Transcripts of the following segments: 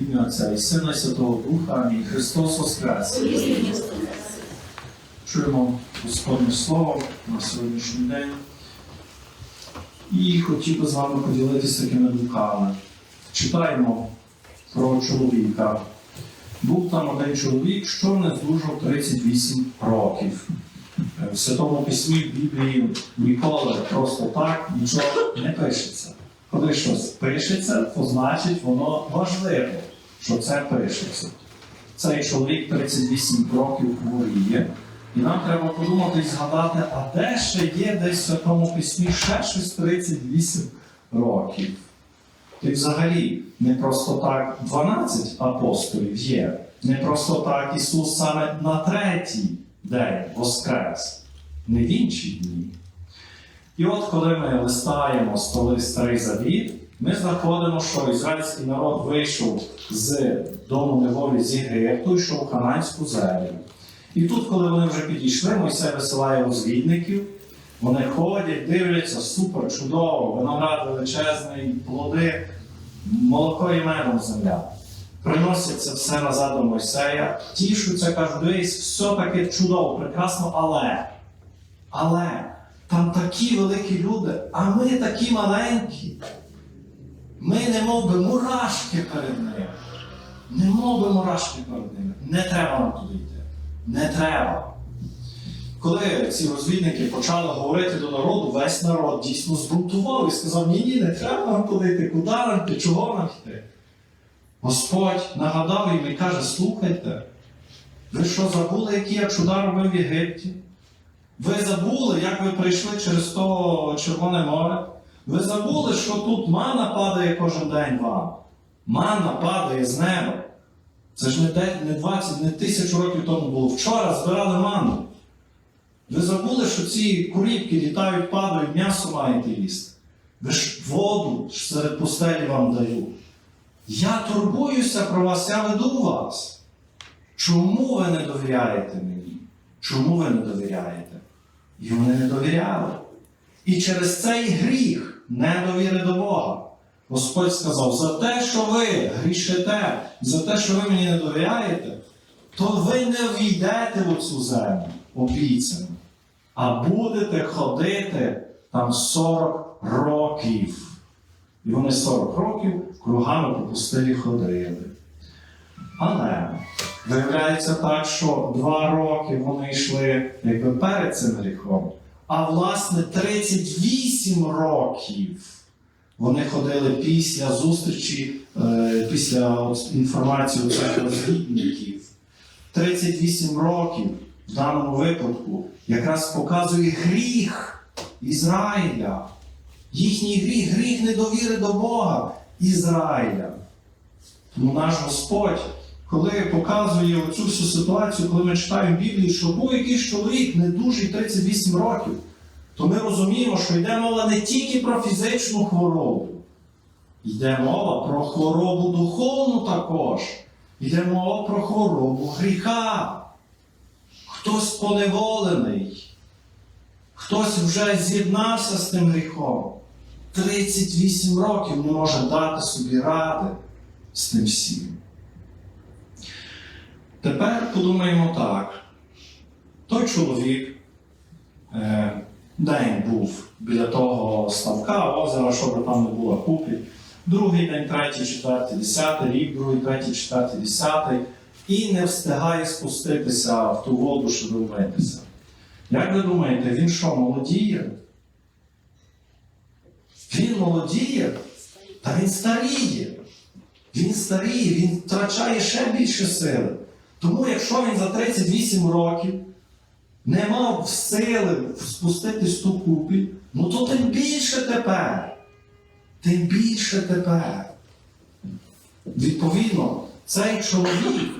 ім'я Отця і Сина і Святого Духа. Амінь. Христос Воскрес! Чуємо Господнє Слово на сьогоднішній день. І хотів би з вами поділитися такими думками. Читаємо про чоловіка. Був там один чоловік, що не здужав 38 років. В Святому Письмі в Біблії ніколи просто так нічого не пишеться. Коли щось пишеться, то значить воно важливо, що це пишеться. Цей чоловік 38 років хворіє, і нам треба подумати і згадати, а де ще є десь в Святому Письмі ще щось 38 років. І взагалі не просто так 12 апостолів є, не просто так Ісус саме на третій день воскрес, не в інші дні. І от коли ми листаємо столи Старий Завіт, ми знаходимо, що ізраїльський народ вийшов з дому неволі з Єгипту, йшов в Хананську землю. І тут, коли вони вже підійшли, Мойсей висилає розвідників, вони ходять, дивляться, супер, чудово, виноград величезний, плоди, молоко і медом земля. Приносять це все назад до Мойсея, тішуться, кажуть, дивись, все таке чудово, прекрасно, але. Але там такі великі люди, а ми такі маленькі. Ми не мов би мурашки перед ними. Не мов би мурашки перед ними. Не треба нам туди йти. Не треба. Коли ці розвідники почали говорити до народу, весь народ дійсно збунтував і сказав: ні, ні, не треба нам туди йти, куди нам йти, чого нам йти? Господь нагадав їм і каже: слухайте, ви що забули, які я чуда робив в Єгипті? Ви забули, як ви прийшли через то Червоне море? Ви забули, що тут мана падає кожен день вам. Мана падає з неба. Це ж не 20, не тисячу років тому було. Вчора збирали ману. Ви забули, що ці куріпки літають, падають, м'ясо маєте їсти. Ви ж воду серед пустелі вам даю. Я турбуюся про вас, я веду вас. Чому ви не довіряєте мені? Чому ви не довіряєте? І вони не довіряли. І через цей гріх недовіри до Бога. Господь сказав: за те, що ви грішите, за те, що ви мені не довіряєте, то ви не війдете в цю землю обіцяну, а будете ходити там 40 років. І вони 40 років кругами по пустелі ходили. Але виявляється так, що два роки вони йшли якби перед цим гріхом, а власне 38 років вони ходили після зустрічі, е, після інформації цих розвідників. 38 років в даному випадку якраз показує гріх Ізраїля. Їхній гріх, гріх недовіри до Бога Ізраїля. Тому наш Господь, коли показує оцю всю ситуацію, коли ми читаємо Біблію, що був якийсь чоловік не дуже 38 років, то ми розуміємо, що йде мова не тільки про фізичну хворобу, йде мова про хворобу духовну також. Йде мова про хворобу гріха. Хтось поневолений, хтось вже з'єднався з тим гріхом. 38 років не може дати собі ради з тим всім. Тепер подумаємо так. Той чоловік е, день був біля того ставка, озера, щоб там не було купі. Другий день, третій, четвертий, десятий, рік, другий, третій, четвертий, десятий, і не встигає спуститися в ту воду, щоб вмитися. Як ви думаєте, він що, молодіє? Він молодіє, та він старіє. Він старіє, він втрачає ще більше сили. Тому якщо він за 38 років не мав сили спуститись ту купіль, ну то тим більше тепер. Тим більше тепер. Відповідно, цей чоловік,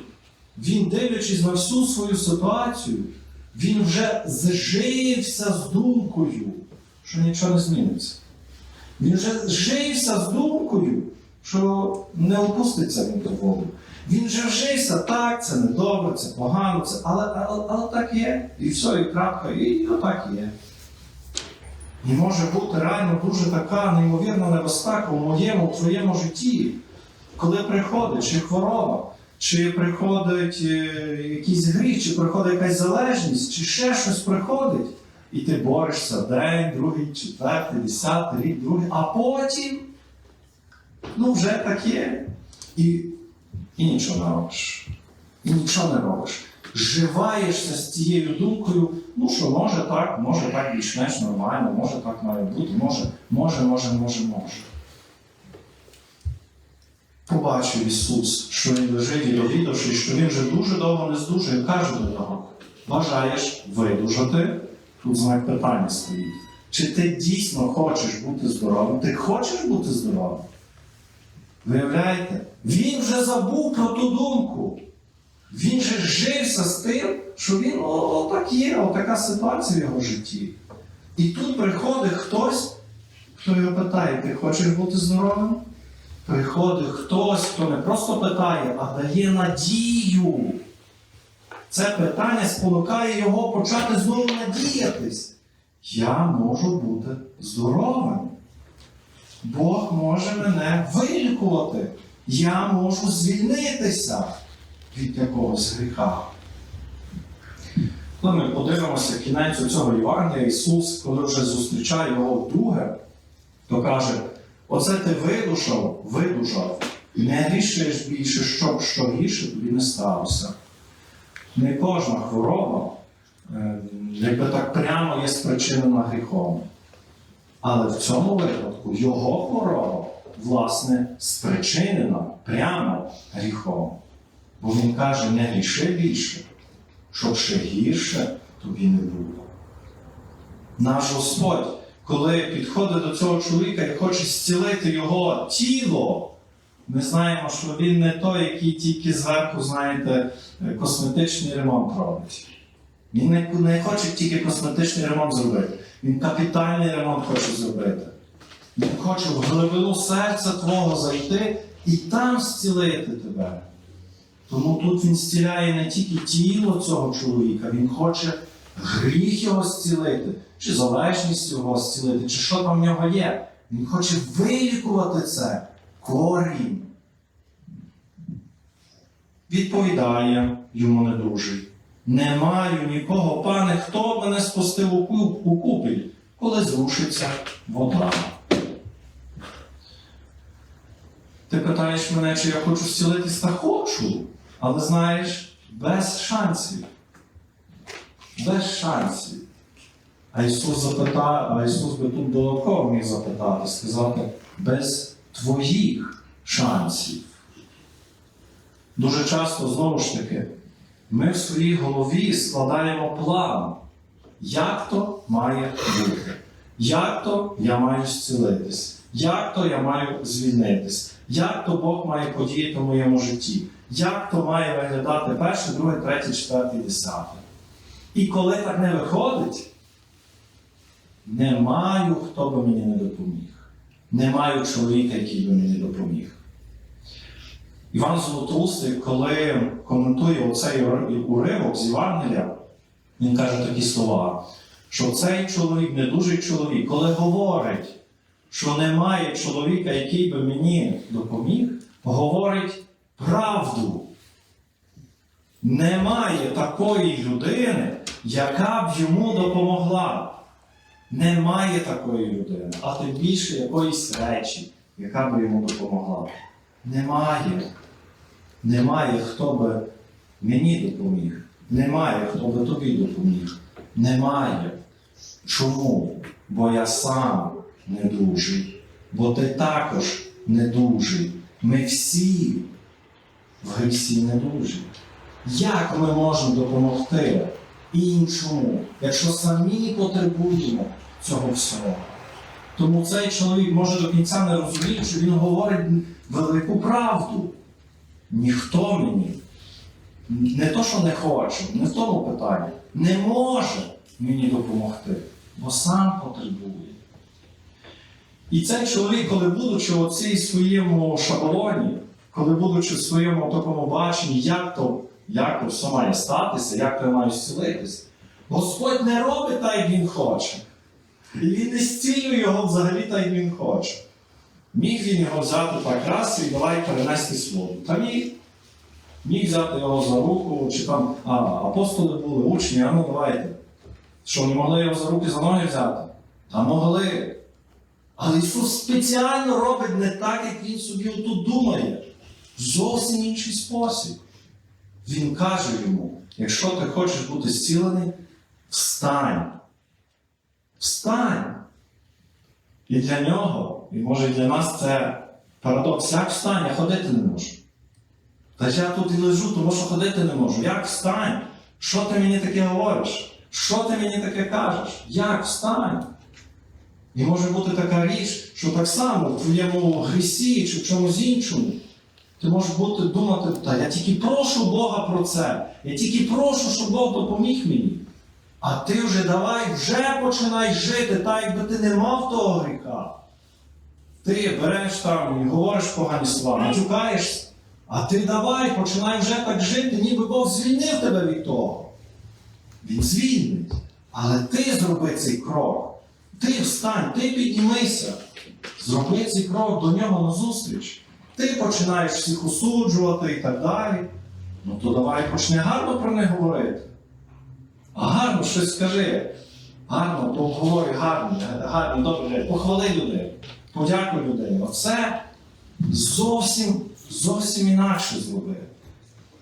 він, дивлячись на всю свою ситуацію, він вже зжився з думкою, що нічого не зміниться. Він вже зжився з думкою, що не опуститься він до воду. Він вже вжився, так, це недобре, це погано, це, але, але, але так є. І все, і крапка, і, і отак є. І може бути реально дуже така неймовірна небезпека в моєму, в твоєму житті, коли приходить чи хвороба, чи приходить е, якийсь гріх, чи приходить якась залежність, чи ще щось приходить, і ти борешся день, другий, четвертий, десятий рік, другий, а потім ну вже таке. І, і нічого не робиш. І нічого не робиш. Живаєшся з цією думкою, ну що може так, може так більш-менш нормально, може так має бути, може, може, може, може, може. Побачив Ісус, що він лежить і довідавши, що він вже дуже довго не здужує, каже до нього: бажаєш видужати? Тут знак питання стоїть. Чи ти дійсно хочеш бути здоровим? Ти хочеш бути здоровим? Виявляєте? Він вже забув про ту думку. Він же жився з тим, що він отак є, отака ситуація в його житті. І тут приходить хтось, хто його питає, ти хочеш бути здоровим? Приходить хтось, хто не просто питає, а дає надію. Це питання спонукає його почати знову надіятись. Я можу бути здоровим. Бог може мене вилікувати. Я можу звільнитися від якогось гріха. Коли ми подивимося кінець цього Євангелія, Ісус, коли вже зустрічає його вдруге, то каже: Оце ти видушав, видужав, не грішиш більше, щоб що гірше тобі не сталося. Не кожна хвороба, е, якби так прямо є спричинена гріхом. Але в цьому випадку його хвороба, власне, спричинена прямо гріхом. Бо він каже, не гріши більше, щоб ще гірше тобі не було. Наш Господь, коли підходить до цього чоловіка і хоче зцілити його тіло, ми знаємо, що він не той, який тільки зверху, знаєте, косметичний ремонт робить. Він не, не хоче тільки косметичний ремонт зробити. Він капітальний ремонт хоче зробити. Він хоче в глибину серця твого зайти і там зцілити тебе. Тому тут він зціляє не тільки тіло цього чоловіка, він хоче гріх його зцілити, чи залежність його зцілити, чи що там в нього є. Він хоче вилікувати це корінь. Відповідає йому недружий. Не маю нікого, пане, хто мене спустив у у купіль, коли зрушиться вода. Ти питаєш мене, чи я хочу зцілитись та хочу, але знаєш, без шансів. Без шансів. А Ісус запитав, а Ісус би тут додатково міг запитати, сказати, без твоїх шансів. Дуже часто, знову ж таки, ми в своїй голові складаємо план, як то має бути, як то я маю зцілитись, як то я маю звільнитись, як то Бог має подіяти в моєму житті, як то має виглядати перше, друге, третє, четверте, десяте. І коли так не виходить, не маю, хто би мені не допоміг. Не маю чоловіка, який би мені допоміг. Іван Золотоустий, коли коментує оцей уривок з Євангелія, він каже такі слова, що цей чоловік не дуже чоловік, коли говорить, що немає чоловіка, який би мені допоміг, говорить правду. Немає такої людини, яка б йому допомогла. Немає такої людини, а тим більше якоїсь речі, яка б йому допомогла. Немає. Немає, хто би мені допоміг. Немає, хто би тобі допоміг. Немає. Чому? Бо я сам недужий. Бо ти також недужий. Ми всі в грісі недужі. Як ми можемо допомогти іншому, якщо самі потребуємо цього всього? Тому цей чоловік може до кінця не розуміти, що він говорить велику правду. Ніхто мені, не то, що не хоче, не в тому питанні, не може мені допомогти, бо сам потребує. І цей чоловік, коли будучи у цій своєму шаблоні, коли будучи в своєму такому баченні, як то, як то все має статися, як то я маю зцілитись, Господь не робить так, як він хоче. І він не зцілює його взагалі так, як він хоче. Міг він його взяти так раз і давай перенести воду. Та ні. Міг взяти його за руку, чи там, а, апостоли були, учні, а ну давайте. Що, не могли його за руки за ноги взяти? Та могли. Але Ісус спеціально робить не так, як Він собі отут думає. Зовсім інший спосіб. Він каже йому: якщо ти хочеш бути зцілений, встань. Встань. І для нього, і може і для нас це парадокс. Як встань, я ходити не можу. Та я тут і лежу, тому що ходити не можу. Як встань? Що ти мені таке говориш? Що ти мені таке кажеш? Як встань? І може бути така річ, що так само в твоєму грісі чи в чомусь іншому. Ти можеш бути думати, та я тільки прошу Бога про це. Я тільки прошу, щоб Бог допоміг мені. А ти вже давай, вже починай жити, так якби ти не мав того гріха. Ти береш там і говориш погані слова, матюкаєшся, а ти давай, починай вже так жити, ніби Бог звільнив тебе від того. Він звільнить. Але ти зроби цей крок. Ти встань, ти піднімися. Зроби цей крок до нього назустріч. Ти починаєш всіх осуджувати і так далі. Ну то давай почни гарно про них говорити. А гарно щось скажи. Гарно, поговори гарно, гарно, добре, похвали людей, подякуй людей. Оце зовсім, зовсім інакше зроби.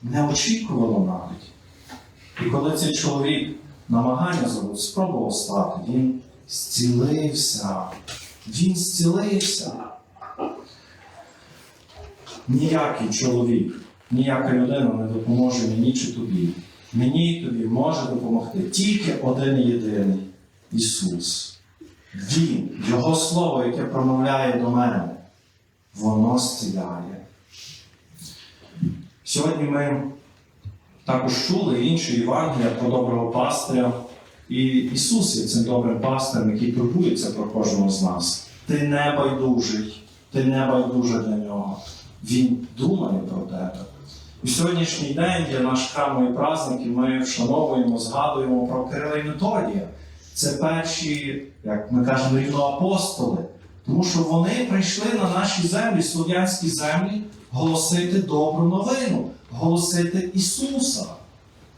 Неочікувано навіть. І коли цей чоловік намагання зробив, спробував стати, він зцілився. Він зцілився. Ніякий чоловік, ніяка людина не допоможе мені чи тобі. Мені тобі може допомогти тільки один єдиний Ісус. Він, Його Слово, яке промовляє до мене, воно зціляє. Сьогодні ми також чули інші Євангелія про доброго пастиря. І Ісус є цим добрим пастирем, який турбується про кожного з нас. Ти не байдужий, ти не байдужа для нього. Він думає про тебе. У сьогоднішній день для наш храмовий праздник, ми вшановуємо, згадуємо про Кирила і Методія. Це перші, як ми кажемо, рівноапостоли. Тому що вони прийшли на наші землі, слов'янські землі, голосити добру новину, голосити Ісуса.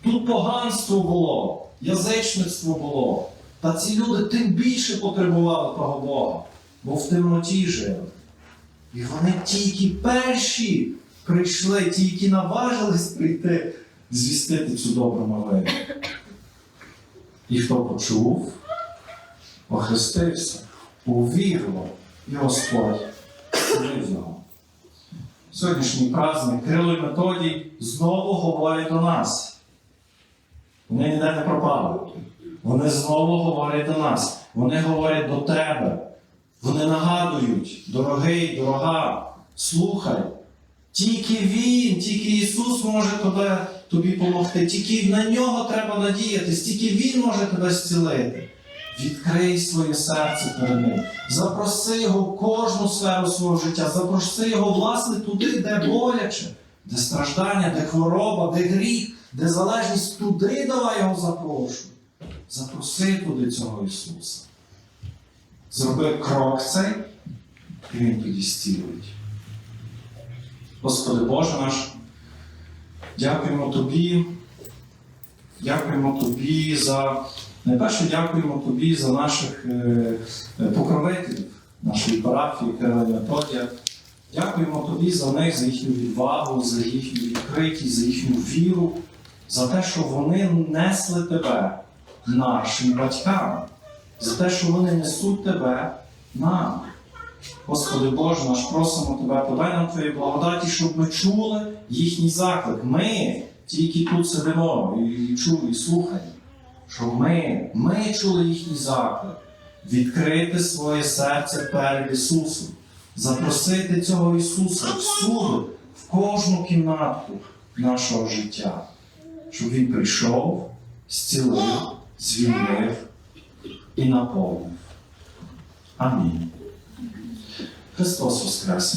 Тут поганство було, язичництво було. Та ці люди тим більше потребували того Бога, бо в темноті жили. І вони тільки перші прийшли, тільки наважились прийти звістити цю добру новину. І хто почув, охрестився, увірував, і Господь його. Сьогоднішній праздник Кирило і Методій знову говорять до нас. Вони ніде не пропали. Вони знову говорять до нас. Вони говорять до тебе. Вони нагадують, дорогий, дорога, слухай. Тільки Він, тільки Ісус може тебе, тобі допомогти, тільки на нього треба надіятись, тільки Він може тебе зцілити. Відкрий своє серце перед ним. Запроси його в кожну сферу свого життя, запроси його, власне, туди, де боляче, де страждання, де хвороба, де гріх, де залежність, туди давай його запрошуй. Запроси туди цього Ісуса. Зроби крок цей, і Він тоді зцілить. Господи Боже наш, дякуємо Тобі, дякуємо Тобі за. Найперше дякуємо Тобі за наших е, е, покровителів, нашої парафії Кирила і Дякуємо Тобі за них, за їхню відвагу, за їхню відкритість, за їхню віру, за те, що вони несли Тебе нашим батькам, за те, що вони несуть Тебе нам. Господи Боже наш, просимо Тебе, подай нам Твої благодаті, щоб ми чули їхній заклик. Ми тільки тут сидимо і чули, і слухаємо, що ми, ми чули їхній заклик, відкрити своє серце перед Ісусом, запросити цього Ісуса всюди, в кожну кімнатку нашого життя, щоб Він прийшов, зцілив, звільнив і наповнив. Амінь. Христос Воскрес!